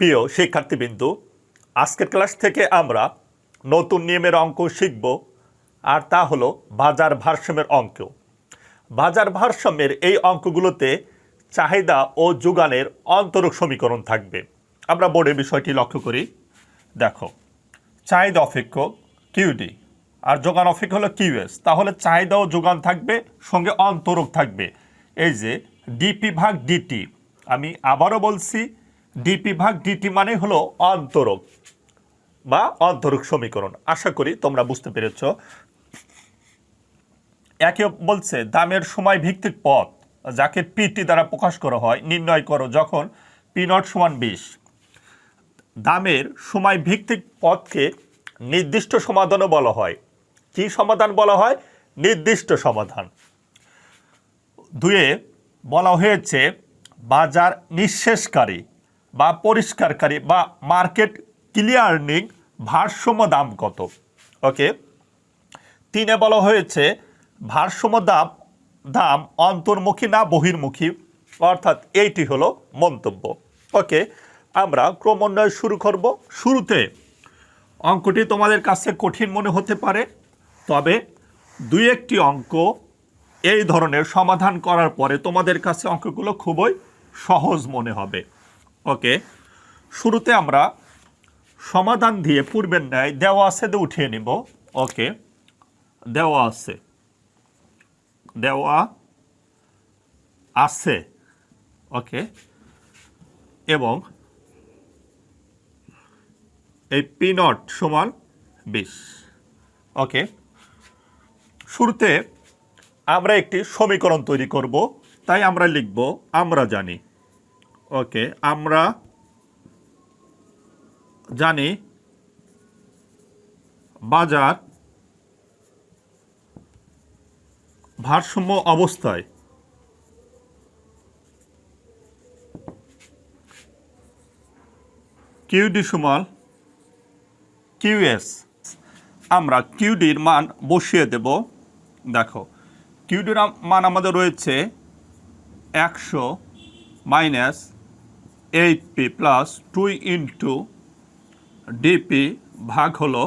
প্রিয় শিক্ষার্থীবৃন্দু, আজকের ক্লাস থেকে আমরা নতুন নিয়মের অঙ্ক শিখব, আর তা হলো বাজার ভারসাম্যের অঙ্ক। বাজার ভারসাম্যের এই অঙ্কগুলোতে চাহিদা ও যোগানের অন্তরক সমীকরণ থাকবে। আমরা বোর্ডে বিষয়টি লক্ষ্য করি। দেখো, চাহিদা অপেক্ষক কিউডি আর যোগান অপেক্ষক হলো কিউএস তাহলে চাহিদা ও যোগান থাকবে, সঙ্গে অন্তরক থাকবে। এই যে ডিপি ভাগ ডিটি আমি আবারও বলছি ডিপি ভাগ ডিটি মানে হলো অন্তরক বা অন্তরক সমীকরণ। আশা করি তোমরা বুঝতে পেরেছ। একে বলছে, দামের সময় ভিত্তিক পথ, যাকে পিটি দ্বারা প্রকাশ করা হয়, নির্ণয় করো যখন পি নট সমান বিশ। দামের সময় ভিত্তিক পথকে নির্দিষ্ট সমাধানও বলা হয়। কি সমাধান বলা হয়? নির্দিষ্ট সমাধান। দুয়ে বলা হয়েছে, বাজার নিঃশেষকারী। বা পরিষ্কারকারী বা মার্কেট ক্লিয়ারনিং ভারসাম্য দাম কত? ওকে? তিনে বলা হয়েছে, ভারসাম্য দাম দাম অন্তর্মুখী না বহির্মুখী? অর্থাৎ এইটি হলো মন্তব্য। ওকে, আমরা ক্রমান্বয় শুরু করব। শুরুতে, অঙ্কটি তোমাদের কাছে কঠিন মনে হতে পারে, তবে দুই একটি অঙ্ক এই ধরনের সমাধান করার পরে তোমাদের কাছে অঙ্কগুলো খুবই সহজ মনে হবে। ওকে, শুরুতে আমরা সমাধান দিয়ে পূর্বের ন্যায় দেওয়া আছে দিয়ে উঠিয়ে নিব। ওকে, দেওয়া আছে। দেওয়া আছে। ওকে, এবং এই পি নট সমান বিশ। ওকে, শুরুতে আমরা একটি সমীকরণ তৈরি করব, তাই আমরা লিখব, আমরা জানি। ওকে, আমরা জানি বাজার ভারসাম্য অবস্থায়। কিউডি সমান কিউএস আমরা কিউডির মান বসিয়ে দেব। দেখো কিউডির মান আমাদের রয়েছে একশো minus eight P plus two into DP ভাগ হলো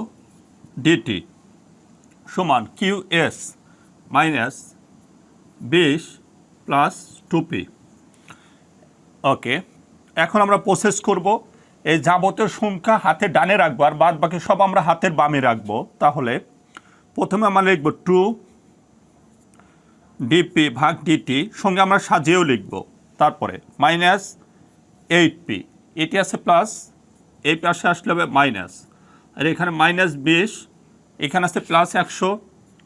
ডিটি সমান কিউ এস মাইনাস বিশ প্লাস টু পি ওকে এখন আমরা প্রসেস করব। এই যাবতীয় সংখ্যা হাতে ডানে রাখব আর বাদ বাকি সব আমরা হাতের বামে রাখব। তাহলে প্রথমে আমরা লিখব টু ডিপি ভাগ ডিটি সঙ্গে আমরা সাজিয়েও লিখব। তারপরে মাইনাস এইট পি এটি আছে প্লাস এই পাশে আসলে হবে মাইনাস আর এখানে মাইনাস বিশ, এখানে আছে প্লাস একশো,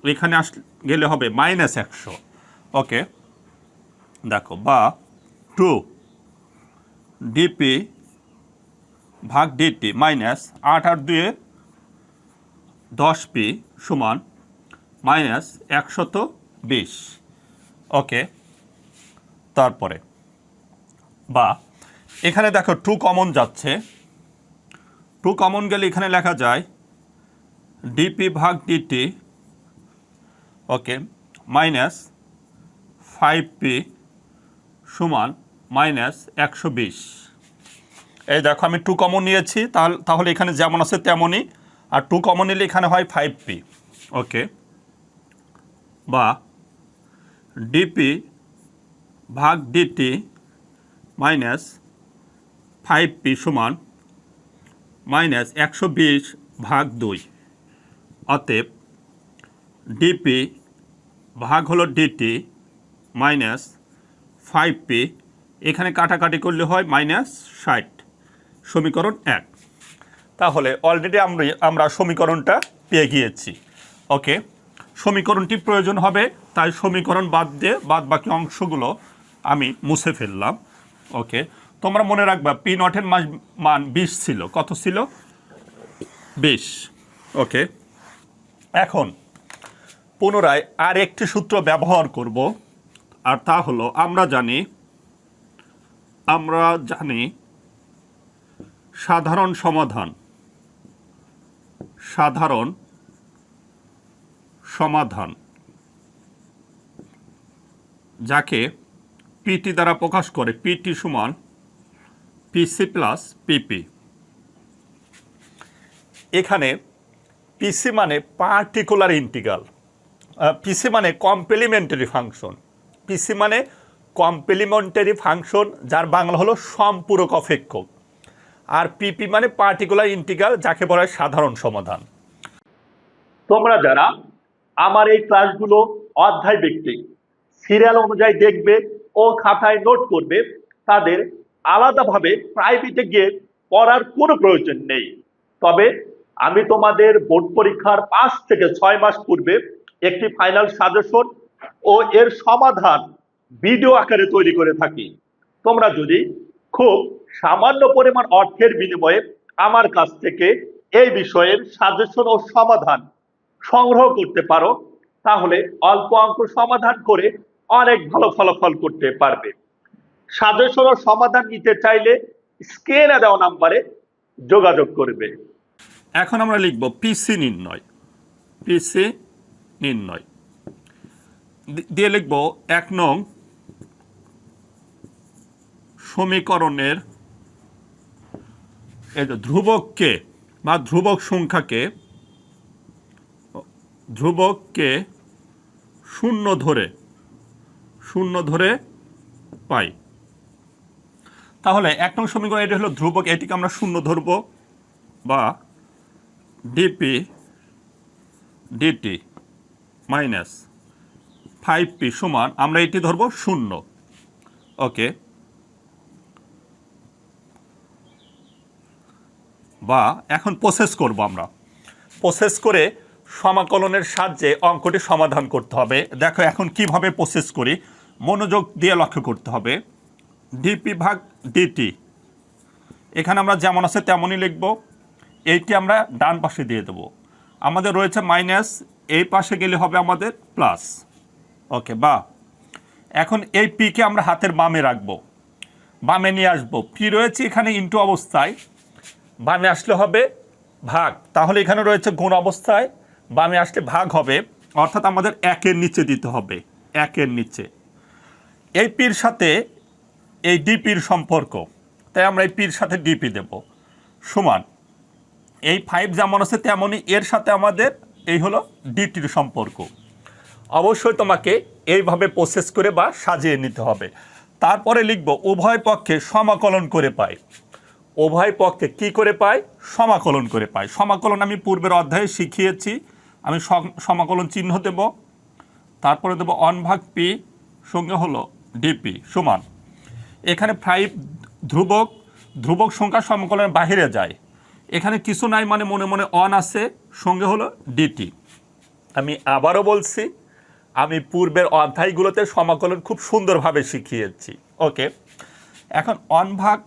এখানে আস গেলে হবে মাইনাস একশো। ওকে, দেখো, বা টু ডিপি ভাগ ডিটি মাইনাস আট আর দুয়ে দশ পি সমান মাইনাস একশত বিশ। ওকে, তারপরে, বা এখানে দেখো টু কমন যাচ্ছে। টু কমন গেলে এখানে লেখা যায় ডিপি ভাগ DT okay minus five P সমান মাইনাস একশো বিশ। এই দেখো আমি টু কমন নিয়েছি, তাহলে তাহলে এখানে যেমন আছে তেমনই, আর টু কমন নিলে এখানে হয় ফাইভ পি ওকে বা ডিপি ভাগ ডিটি মাইনাস ফাইভ পি সমান মাইনাস একশো বিশ ভাগ দুই। অতএব ডিপি ভাগ হলো ডিটি মাইনাস ফাইভ পি। এখানে কাটাকাটি করলে হয় মাইনাস ষাট। সমীকরণ এক। তাহলে অলরেডি আমরা আমরা সমীকরণটা পেয়ে গিয়েছি। ওকে? সমীকরণটি প্রয়োজন হবে, তাই সমীকরণ বাদ দিয়ে বাদ বাকি অংশগুলো আমি মুছে ফেললাম। ওকে? তোমরা মনে রাখবা, পি নটের মাস, মান বিশ ছিল। কত ছিল? বিশ। ওকে। এখন, পুনরায় আর একটি সূত্র ব্যবহার করব, আর তা হলো, আমরা জানি আমরা জানি সাধারণ সমাধান সাধারণ সমাধান, যাকে পিটি দ্বারা প্রকাশ করে পিটি সমান পিসি প্লাস পিপি এখানে পিসি মানে পার্টিকুলার ইন্টিগ্রাল পিসি মানে কমপ্লিমেন্টারি ফাংশন পিসি মানে কমপ্লিমেন্টারি ফাংশন যার বাংলা হলো সম্পূরক অপেক্ষক আর পিপি মানে পার্টিকুলার ইন্টিগ্রাল যাকে বলা হয় সাধারণ সমাধান। তোমরা যারা আমার এই ক্লাসগুলো অধ্যায় ভিত্তিক সিরিয়াল অনুযায়ী দেখবে ও খাতায় নোট করবে, তাদের আলাদাভাবে প্রাইভেটে গিয়ে পড়ার কোনো প্রয়োজন নেই। তবে আমি তোমাদের বোর্ড পরীক্ষার পাঁচ থেকে ছয় মাস পূর্বে একটি ফাইনাল সাজেশন ও এর সমাধান ভিডিও আকারে তৈরি করে থাকি। তোমরা যদি খুব সামান্য পরিমাণ অর্থের বিনিময়ে আমার কাছ থেকে এই বিষয়ের সাজেশন ও সমাধান সংগ্রহ করতে পারো, তাহলে অল্প অঙ্ক সমাধান করে অনেক ভালো ফলাফল করতে পারবে। সাজেশন সমাধান নিতে চাইলে স্ক্রিনে দেওয়া নাম্বারে যোগাযোগ করবে। এখন আমরা লিখব পিসি নির্ণয়। পিসি নির্ণয়। দিয়ে লিখব এক নং সমীকরণের ধ্রুবককে বা ধ্রুবক সংখ্যাকে, ধ্রুবককে শূন্য ধরে শূন্য ধরে পাই। তাহলে এক নং সমীকরণ এটি হলো ধ্রুবক, এটিকে আমরা শূন্য ধরব, বা DP DT minus five P সমান, আমরা এটি ধরবো শূন্য। ওকে বা এখন প্রসেস করব আমরা। প্রসেস করে সমাকলনের সাহায্যে অঙ্কটি সমাধান করতে হবে। দেখো এখন কীভাবে প্রসেস করি, মনোযোগ দিয়ে লক্ষ্য করতে হবে। ডিপি ভাগ ডিটি এখানে আমরা যেমন আছে তেমনই লিখব। এইটি আমরা ডান পাশে দিয়ে দেবো। আমাদের রয়েছে মাইনাস, এই পাশে গেলে হবে আমাদের প্লাস। ওকে, বা। এখন এই পিকে আমরা হাতের বামে রাখব। বামে নিয়ে আসব। পি রয়েছে এখানে ইন্টু অবস্থায়। বামে আসলে হবে ভাগ। তাহলে এখানে রয়েছে গুণ অবস্থায়। বামে আসলে ভাগ হবে। অর্থাৎ আমাদের একের নিচে দিতে হবে। একের নিচে। এই পির সাথে এই ডিপির সম্পর্ক। তাই আমরা এই পির সাথে ডিপি দেব। সমান, এই ফাইভ যেমন আছে তেমনই এর সাথে আমাদের এই হলো ডিটির সম্পর্ক। অবশ্যই তোমাকে এইভাবে প্রসেস করে বা সাজিয়ে নিতে হবে। তারপরে লিখব, উভয় পক্ষে সমাকলন করে পাই। উভয় পক্ষে কি করে পাই? সমাকলন করে পাই। সমাকলন আমি পূর্বের অধ্যায়ে শিখিয়েছি। আমি সম- সমাকলন চিহ্ন দেব। তারপরে দেব অন ভাগ পি, সঙ্গে হলো ডিপি। সমান এখানে ফাইভ ধ্রুবক ধ্রুবক সংখ্যা সমাকলনের বাহিরে যায়। এখানে কিছু নাই মানে মনে মনে অন আছে, সঙ্গে হলো ডিটি আমি আবারও বলছি, আমি পূর্বের অধ্যায়গুলোতে সমাকলন খুব সুন্দরভাবে শিখিয়েছি। ওকে এখন অন ভাগ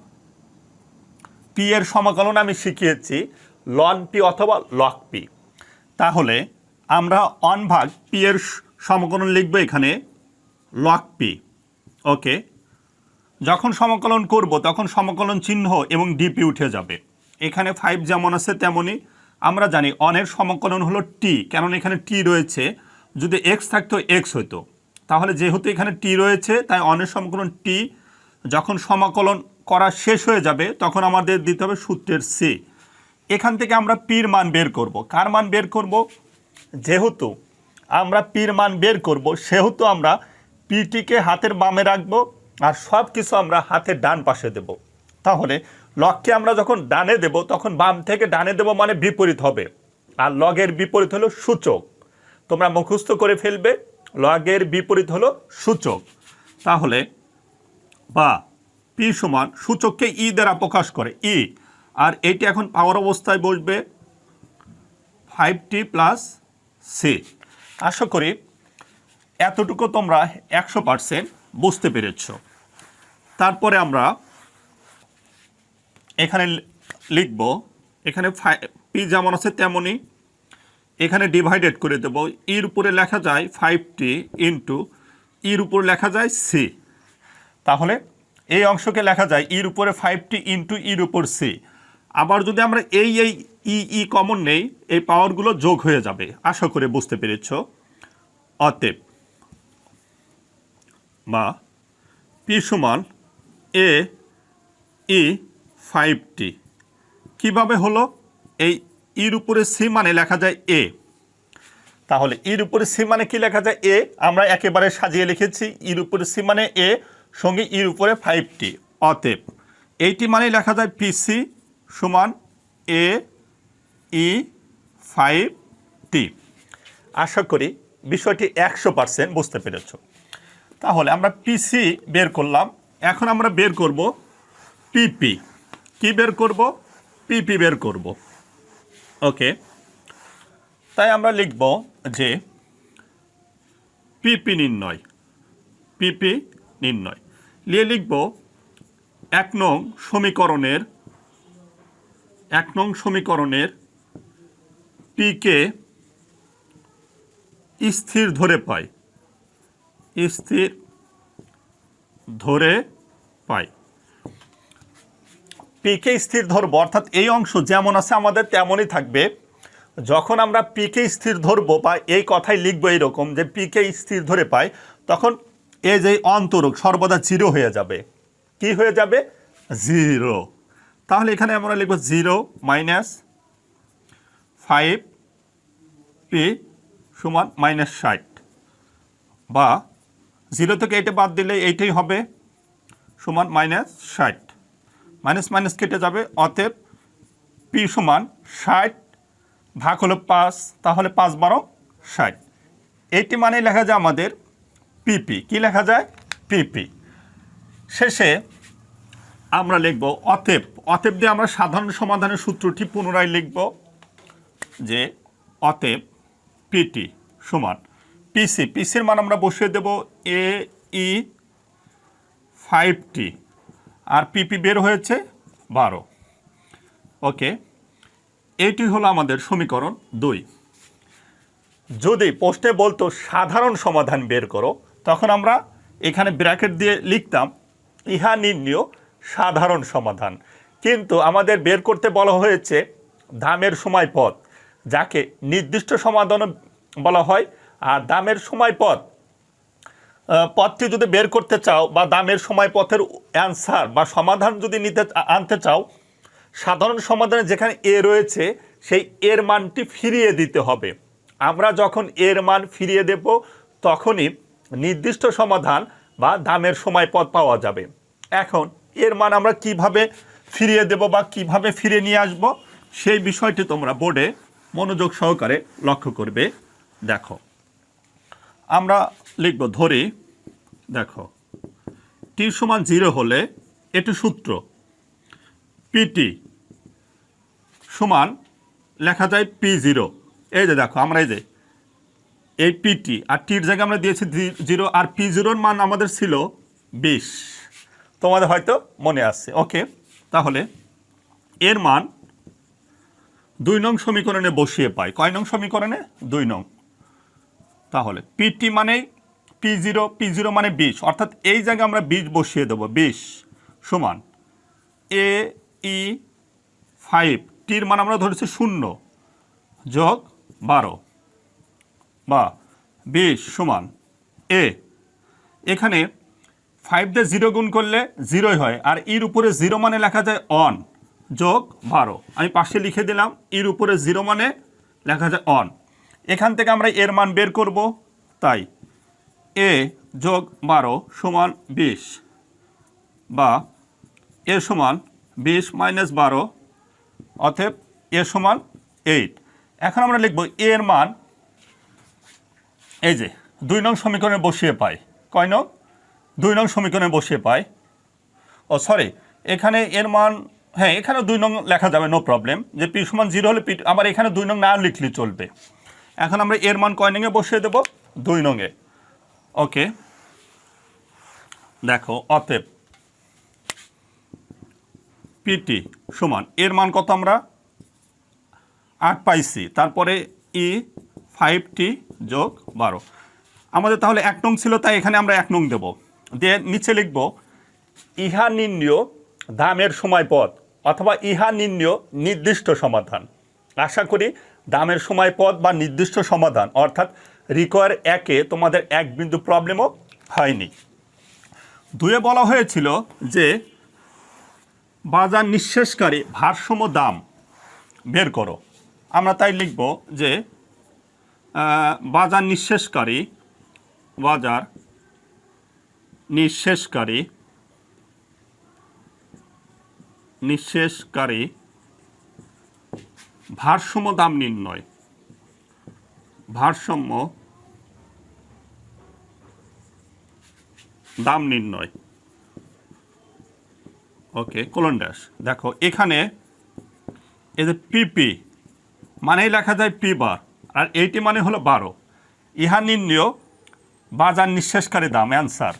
পি এর সমাকলন আমি শিখিয়েছি লন পি অথবা লক পি তাহলে আমরা অন ভাগ পি এর সমকলন লিখব এখানে লক পি ওকে যখন সমকলন করব, তখন সমকলন চিহ্ন এবং ডিপি উঠে যাবে। এখানে ফাইভ যেমন আছে তেমনই আমরা জানি অনের সমকলন হলো টি কেন এখানে টি রয়েছে। যদি এক্স থাকতো এক্স হতো। তাহলে যেহেতু এখানে টি রয়েছে, তাই অনের সমকলন টি যখন সমাকলন করা শেষ হয়ে যাবে, তখন আমাদের দিতে হবে সূত্রের সি এখান থেকে আমরা পির মান বের করব। কার মান বের করব? যেহেতু আমরা পির মান বের করব, সেহেতু আমরা পিটিকে হাতের বামে রাখব। আর সব কিছু আমরা হাতের ডান পাশে দেব। তাহলে লককে আমরা যখন ডানে দেব, তখন বাম থেকে ডানে দেব মানে বিপরীত হবে। আর লগের বিপরীত হলো সূচক। তোমরা মুখস্থ করে ফেলবে, লগের বিপরীত হলো সূচক। তাহলে বা, পি সমান সূচককে ই দ্বারা প্রকাশ করে, ই। আর এটি এখন পাওয়ার অবস্থায় বসবে ফাইভ টি প্লাস সি। আশা করি এতটুকু তোমরা একশো পারসেন্ট বুঝতে পেরেছ। তারপরে আমরা এখানে লিখব, এখানে পি যেমন আছে তেমনই এখানে ডিভাইডেড করে দেব। ইর উপরে লেখা যায় ফাইভ টি ইন্টু ইর উপর লেখা যায় সি তাহলে এই অংশকে লেখা যায় ইর উপরে ফাইভ টি ইন্টু ইর উপর সি আবার যদি আমরা এই এই, ই ই কমন নেই, এই পাওয়ারগুলো যোগ হয়ে যাবে। আশা করে বুঝতে পেরেছ। অতএব বা পি সমান এ, ই ফাইভ টি কীভাবে হলো? এই ইর উপরে সি মানে লেখা যায় এ। তাহলে ইর উপরে সি মানে কি লেখা যায়? এ, আমরা একেবারে সাজিয়ে লিখেছি, ইর উপরে সি মানে এ, সঙ্গে ইর উপরে ফাইভ টি অতএব, এইটি মানে লেখা যায় পিসি সমান এ, ই ফাইভ টি আশা করি বিষয়টি একশো পার্সেন্ট বুঝতে পেরেছ। তাহলে আমরা পিসি বের করলাম। এখন আমরা বের করব পিপি কি বের করব? পিপি বের করব। ওকে তাই আমরা লিখব যে পিপি নির্ণয়। পিপি নির্ণয়। নিয়ে লিখব এক নং সমীকরণের, এক নং সমীকরণের পিকে স্থির ধরে পাই স্থির ধরে পাই। পিকে স্থির ধরবো, অর্থাৎ এই অংশ যেমন আছে আমাদের তেমনই থাকবে। যখন আমরা পিকে স্থির ধরবো বা এই কথাই লিখব এইরকম যে পিকে স্থির ধরে পাই, তখন এই যে অন্তরক সর্বদা জিরো হয়ে যাবে। কি হয়ে যাবে? জিরো তাহলে এখানে আমরা লিখব জিরো মাইনাস ফাইভ পি সমান মাইনাস ষাট বা জিরো থেকে এইটা বাদ দিলে এইটাই হবে সমান মাইনাস ষাট। মাইনাস মাইনাস কেটে যাবে, অতএব পি সমান ষাট ভাগ হলো পাঁচ, তাহলে পাঁচ বারো ষাট। এইটি মানে লেখা যায় আমাদের পিপি কি লেখা যায়? পিপি শেষে আমরা লিখব অতএব। অতএব দিয়ে আমরা সাধারণ সমাধানের সূত্রটি পুনরায় লিখব যে অতএব পিটি সমান পিসি পিসির মান আমরা বসিয়ে দেব এ ই ফাইভ টি আর পিপি বের হয়েছে বারো। ওকে এইটি হলো আমাদের সমীকরণ দুই। যদি পোস্টে বলতো সাধারণ সমাধান বের করো, তখন আমরা এখানে ব্র্যাকেট দিয়ে লিখতাম, ইহা নির্ণীয় সাধারণ সমাধান। কিন্তু আমাদের বের করতে বলা হয়েছে দামের সময় পথ, যাকে নির্দিষ্ট সমাধান বলা হয় আর দামের সময় পথ পথটি যদি বের করতে চাও বা দামের সময় পথের অ্যান্সার বা সমাধান যদি নিতে আনতে চাও, সাধারণ সমাধানে যেখানে এ রয়েছে, সেই এর মানটি ফিরিয়ে দিতে হবে। আমরা যখন এর মান ফিরিয়ে দেব, তখনই নির্দিষ্ট সমাধান বা দামের সময় পথ পাওয়া যাবে। এখন এর মান আমরা কীভাবে ফিরিয়ে দেব বা কীভাবে ফিরে নিয়ে আসব, সেই বিষয়টি তোমরা বোর্ডে মনোযোগ সহকারে লক্ষ্য করবে। দেখো। আমরা লিখব ধরি, দেখো টি সমান জিরো হলে এটি সূত্র। পিটি সমান, লেখা যায় পি জিরো এই যে দেখো, আমরা এই যে, এই পিটি আর টির জায়গায় আমরা দিয়েছি জিরো, আর পি জিরোর মান আমাদের ছিল বিশ। তোমাদের হয়তো মনে আসছে ওকে, তাহলে এর মান দুই নং সমীকরণে বসিয়ে পাই। কয় নং সমীকরণে? দুই নং। তাহলে পিটি মানে পি জিরো পি জিরো মানে বিশ। অর্থাৎ এই জায়গায় আমরা বিশ বসিয়ে দেবো। বিশ সমান এ ই ফাইভ টির মান আমরা ধরেছি শূন্য যোগ বারো বা বিশ সমান এ এখানে ফাইভ দিয়ে জিরো গুণ করলে জিরোই হয়। আর ইর উপরে জিরো মানে লেখা যায় অন যোগ বারো। আমি পাশে লিখে দিলাম ইর উপরে জিরো মানে লেখা যায় অন এখান থেকে আমরা এর মান বের করব, তাই এ যোগ বারো সমান বিশ বা এ সমান বিশ মাইনাস বারো, অতএব এ সমান এইট। এখন আমরা লিখব এর মান, এই যে দুই নং সমীকরণে বসিয়ে পাই, কয় নং? দুই নং সমীকরণে বসিয়ে পাই। ও সরি এখানে এর মান হ্যাঁ এখানে দুই নং লেখা যাবে নো প্রবলেম যে পি সমান জিরো হলে পি, আবার এখানে দুই নং না লিখলে চলবে। এখন আমরা এর মান কয় নঙে বসিয়ে দেব? দুই নঙে ওকে। দেখো, অতএব পিটি সমান, এর মান কত আমরা? আট পাইছি। তারপরে ই ফাইভ টি যোগ বারো। আমাদের তাহলে এক নং ছিল, তাই এখানে আমরা এক নং দেব। দিয়ে নিচে লিখব, ইহা নির্ণীয় দামের সময় পথ অথবা ইহা নির্ণীয় নির্দিষ্ট সমাধান। আশা করি দামের সময় পথ বা নির্দিষ্ট সমাধান, অর্থাৎ রিকোয়ার একে তোমাদের এক বিন্দু প্রবলেমও হয়নি। দুয়ে বলা হয়েছিল যে, বাজার নিঃশেষকারী ভারসাম্য দাম বের করো। আমরা তাই লিখব যে বাজার নিঃশেষকারী বাজার নিঃশেষকারী নিঃশেষকারী ভারসাম্য দাম নির্ণয়। ভারসাম্য দাম নির্ণয়। ওকে কোলন দেখো, এখানে এই যে পিপি মানেই লেখা যায় পি বার আর এইটি মানে হলো বারো। ইহা নির্ণয় বাজার নিঃশেষকারী দাম অ্যান্সার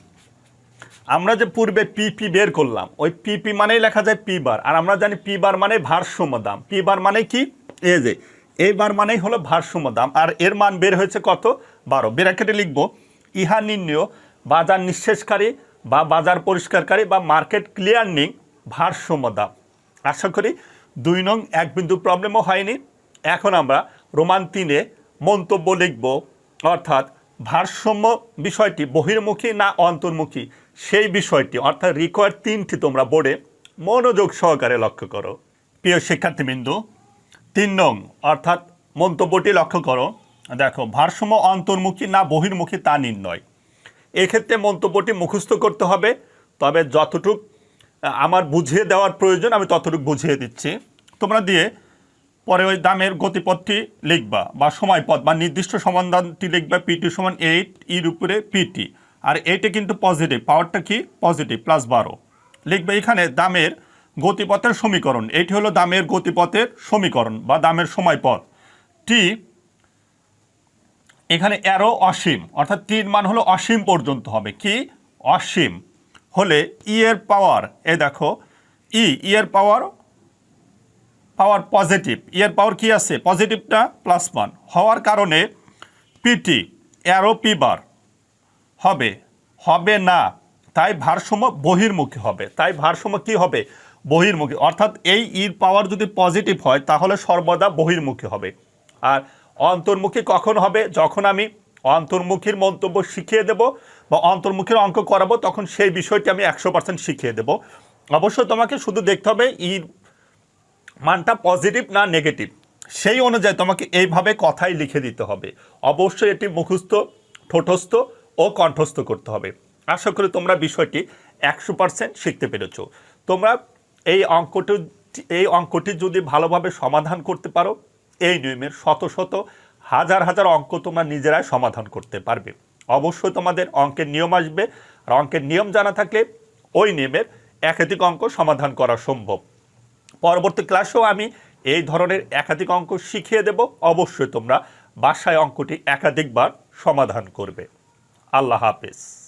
আমরা যে পূর্বে পিপি বের করলাম, ওই পিপি মানেই লেখা যায় পি বার আর আমরা জানি পি বার মানে ভারসাম্য দাম। পি বার মানে কি? এই যে এই বার মানেই হলো ভারসাম্য দাম। আর এর মান বের হয়েছে কত? বারো। ব্র্যাকেটে লিখব, ইহা নির্ণয়, বাজার নিঃশেষকারী বা বাজার পরিষ্কারকারী বা মার্কেট ক্লিয়ারিং ভারসাম্য দাম। আশা করি দুই নং এক বিন্দু প্রবলেমও হয়নি। এখন আমরা রোমান তিনে মন্তব্য লিখব, অর্থাৎ ভারসাম্য বিষয়টি বহির্মুখী না অন্তর্মুখী? সেই বিষয়টি, অর্থাৎ রিকোয়ার তিনটি তোমরা বোর্ডে মনোযোগ সহকারে লক্ষ্য করো। প্রিয় শিক্ষার্থীবৃন্দু তিন নং, অর্থাৎ মন্তব্যটি লক্ষ্য করো। দেখো, ভারসাম্য অন্তর্মুখী না বহির্মুখী তা নির্ণয়। এক্ষেত্রে মন্তব্যটি মুখস্থ করতে হবে, তবে যতটুক আমার বুঝিয়ে দেওয়ার প্রয়োজন, আমি ততটুকু বুঝিয়ে দিচ্ছি। তোমরা দিয়ে পরে ওই দামের গতিপথটি লিখবা, বা সময়পথ, বা নির্দিষ্ট সমাধানটি লিখবা পিটি সমান এইট ইর উপরে পিটি আর এইটা কিন্তু পজিটিভ পাওয়ারটা কি? পজিটিভ প্লাস বারো। লিখবে এখানে দামের গতিপথের সমীকরণ। এটি হলো দামের গতিপথের সমীকরণ বা দামের সময়পথ। টি এখানে অ্যারো অসীম, অর্থাৎ তিন মান হলো অসীম পর্যন্ত হবে। কি? অসীম। হলে ই এর পাওয়ার এ দেখো ই ই এর পাওয়ার পাওয়ার পজিটিভ ই এর পাওয়ার কি আছে? পজিটিভটা প্লাস ওয়ান হওয়ার কারণে পিটি অ্যারো পি বার হবে। হবে না। তাই ভারসাম্য বহির্মুখী হবে। তাই ভারসাম্য কি হবে? বহির্মুখী। অর্থাৎ এই ইর পাওয়ার যদি পজিটিভ হয়, তাহলে সর্বদা বহির্মুখী হবে। আর অন্তর্মুখী কখন হবে? যখন আমি অন্তর্মুখীর মন্তব্য শিখিয়ে দেব বা অন্তর্মুখীর অঙ্ক করাবো, তখন সেই বিষয়টি আমি একশো পার্সেন্ট শিখিয়ে দেব। অবশ্য তোমাকে শুধু দেখতে হবে ইর মানটা পজিটিভ না নেগেটিভ সেই অনুযায়ী তোমাকে এইভাবে কথাই লিখে দিতে হবে। অবশ্যই এটি মুখস্থ, ঠোঁটস্থ ও কণ্ঠস্থ করতে হবে। আশা করি তোমরা বিষয়টি একশো পার্সেন্ট শিখতে পেরেছ। তোমরা এই অঙ্কটি এই অঙ্কটি যদি ভালোভাবে সমাধান করতে পারো, এই নিয়মের শত শত, হাজার হাজার অঙ্ক তোমরা নিজেরাই সমাধান করতে পারবে। অবশ্যই তোমাদের অঙ্কের নিয়ম আসবে, আর অঙ্কের নিয়ম জানা থাকলে ওই নিয়মের একাধিক অঙ্ক সমাধান করা সম্ভব। পরবর্তী ক্লাসেও আমি এই ধরনের একাধিক অঙ্ক শিখিয়ে দেব, অবশ্যই তোমরা বাসায় অঙ্কটি একাধিকবার সমাধান করবে। আল্লাহ হাফেজ।